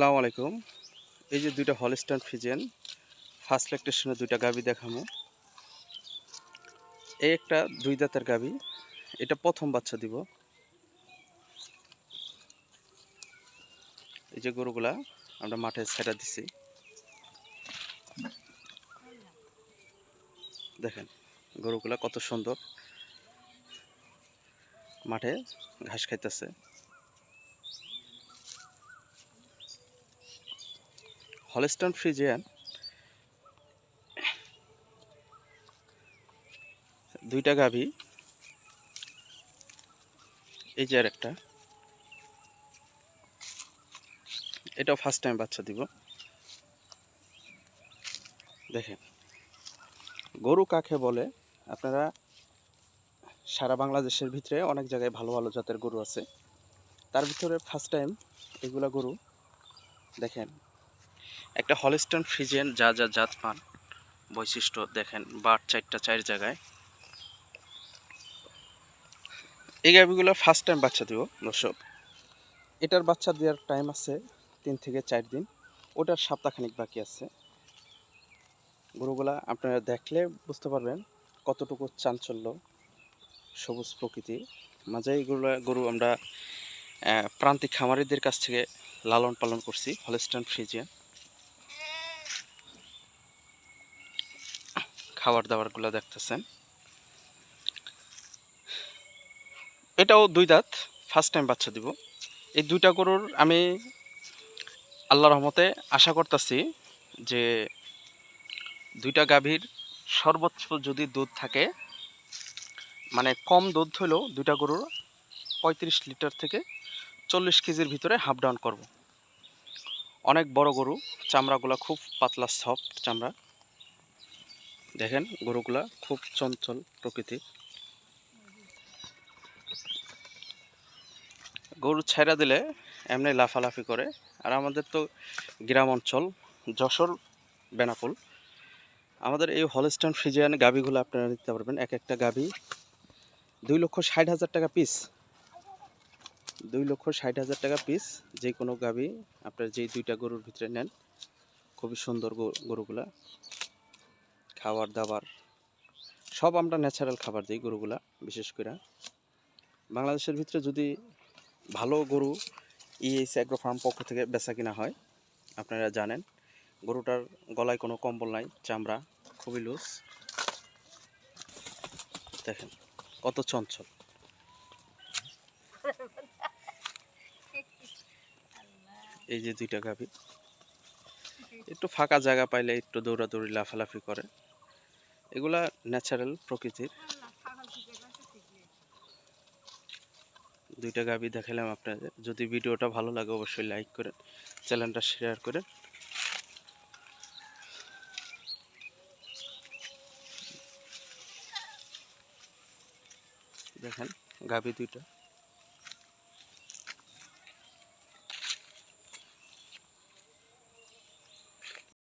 আসসালামু আলাইকুম। এই যে দুইটা হলস্টাইন ফিজেন ফার্স্ট ল্যাকটেশনে দুইটা গাবি দেখামো। এই একটা দুই দাঁতের গাবি, এটা প্রথম বাচ্চা দিব। এই যে গরুগুলা, আমরা মাঠে ছেড়া দিছি। দেখেন, গরুগুলা কত সুন্দর। মাঠে ঘাস খাইতেছে। হলস্টন ফ্রিজিয়ান দুইটা গাভী। এই যে আর একটা এটাও ফার্স্ট টাইম বাচ্চা দিব। দেখেন, গরু কাকে বলে? আপনারা সারা বাংলাদেশের ভিতরে অনেক জায়গায় ভালো ভালো জাতের গরু আছে। তার ভিতরে ফার্স্ট টাইম এগুলা গরু। দেখেন একটা হলিস্টন ফ্রিজিয়ান যা যা জাত পান বৈশিষ্ট্য দেখেন, বাট চারটা চার জায়গায়। এই গাভিগুলো ফার্স্ট টাইম বাচ্চা দিব, দর্শক। এটার বাচ্চা দেওয়ার টাইম আছে তিন থেকে চার দিন। ওটার সপ্তাহখানিক বাকি আছে। গরুগুলা আপনারা দেখলে বুঝতে পারবেন কতটুকু চাঞ্চল্য সবুজ প্রকৃতি। মাঝে এইগুলো গরু আমরা প্রান্তিক খামারিদের কাছ থেকে লালন পালন করছি হলিস্টন ফ্রিজিয়ান খাবার দাবারগুলো দেখতেছেন। এটাও দুই দাঁত ফার্স্ট টাইম বাচ্চা দিব। এই দুইটা গরুর আমি আল্লাহ রহমতে আশা করতেছি যে দুইটা গাভীর সর্বোচ্চ যদি দুধ থাকে মানে কম দুধ হলেও দুইটা গরুর পঁয়ত্রিশ লিটার থেকে চল্লিশ কেজির ভিতরে হাফ ডাউন করব। অনেক বড় গরু, চামড়াগুলো খুব পাতলা সফট চামড়া। দেখেন গরুগুলা খুব চঞ্চল প্রকৃতির গরু ছেড়া দিলে এমনি লাফালাফি করে। আর আমাদের তো গ্রাম অঞ্চল, যশোর, বেনাপুল। আমাদের এই হলস্টন ফ্রিজিয়ান গাভিগুলো আপনারা নিতে পারবেন। এক একটা গাভি দুই লক্ষ ষাট হাজার টাকা পিস। দুই লক্ষ ষাট হাজার টাকা পিস যে কোনো গাভি আপনার যেই দুইটা গরুর ভিতরে নেন। খুবই সুন্দর গরু- গরুগুলা। খাবার দাবার সব আমরা ন্যাচারাল খাবার দিই গরুগুলা, বিশেষ করে। বাংলাদেশের ভিতরে যদি ভালো গরু ইএস অ্যাগ্রো ফার্ম পক্ষ থেকে বেচা কিনা হয়, আপনারা জানেন, গরুটার গলায় কোনো কম্বল নাই, চামড়া খুবই লুজ দেখেন, কত চঞ্চল। এই যে দুইটা গাভি, একটু ফাঁকা জায়গা পাইলে একটু দৌড়াদৌড়ি, লাফালাফি করে। এগুলা ন্যাচারাল প্রকৃতির। দুইটা গাবি দেখালাম আপনাদের। যদি ভিডিওটা ভালো লাগে অবশ্যই লাইক করেন, চ্যানেলটা শেয়ার করেন। দেখেন, গাবি দুইটা।